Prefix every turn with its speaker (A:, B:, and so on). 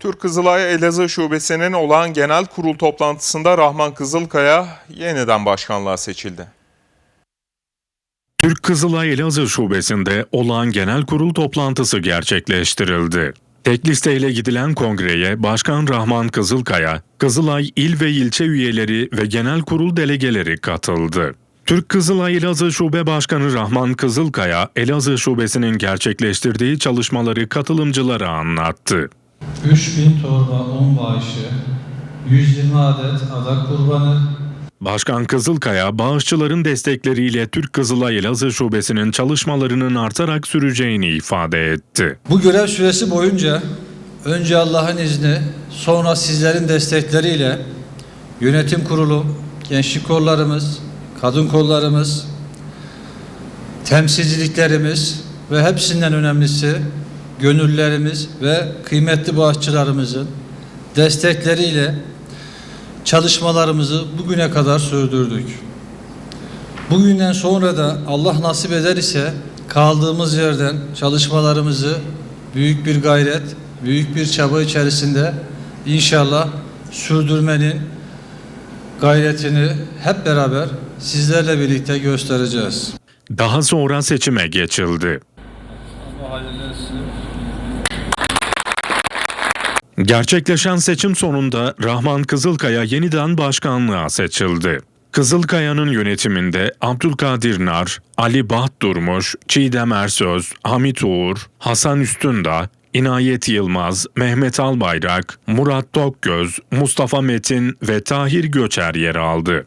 A: Türk Kızılay Elazığ Şubesi'nin olağan genel kurul toplantısında Rahman Kızılkaya yeniden başkanlığa seçildi.
B: Türk Kızılay Elazığ Şubesi'nde olağan genel kurul toplantısı gerçekleştirildi. Tek listeyle gidilen kongreye Başkan Rahman Kızılkaya, Kızılay il ve ilçe üyeleri ve genel kurul delegeleri katıldı. Türk Kızılay Elazığ Şube Başkanı Rahman Kızılkaya, Elazığ Şubesi'nin gerçekleştirdiği çalışmaları katılımcılara anlattı.
C: 3000 torba un bağışı, 120 adet adak kurbanı,
B: Başkan Kızılkaya, bağışçıların destekleriyle Türk Kızılay Elazığ Şubesi'nin çalışmalarının artarak süreceğini ifade etti.
C: Bu görev süresi boyunca önce Allah'ın izni, sonra sizlerin destekleriyle yönetim kurulu, gençlik kollarımız, kadın kollarımız, temsilciliklerimiz ve hepsinden önemlisi gönüllerimiz ve kıymetli bağışçılarımızın destekleriyle çalışmalarımızı bugüne kadar sürdürdük. Bugünden sonra da Allah nasip eder ise kaldığımız yerden çalışmalarımızı büyük bir gayret, büyük bir çaba içerisinde inşallah sürdürmenin gayretini hep beraber sizlerle birlikte göstereceğiz.
B: Daha sonra seçime geçildi. Gerçekleşen seçim sonunda Rahman Kızılkaya yeniden başkanlığa seçildi. Kızılkaya'nın yönetiminde Abdülkadir Nar, Ali Baht Durmuş, Çiğdem Ersöz, Hamit Uğur, Hasan Üstündağ, İnayet Yılmaz, Mehmet Albayrak, Murat Tokgöz, Mustafa Metin ve Tahir Göçer yer aldı.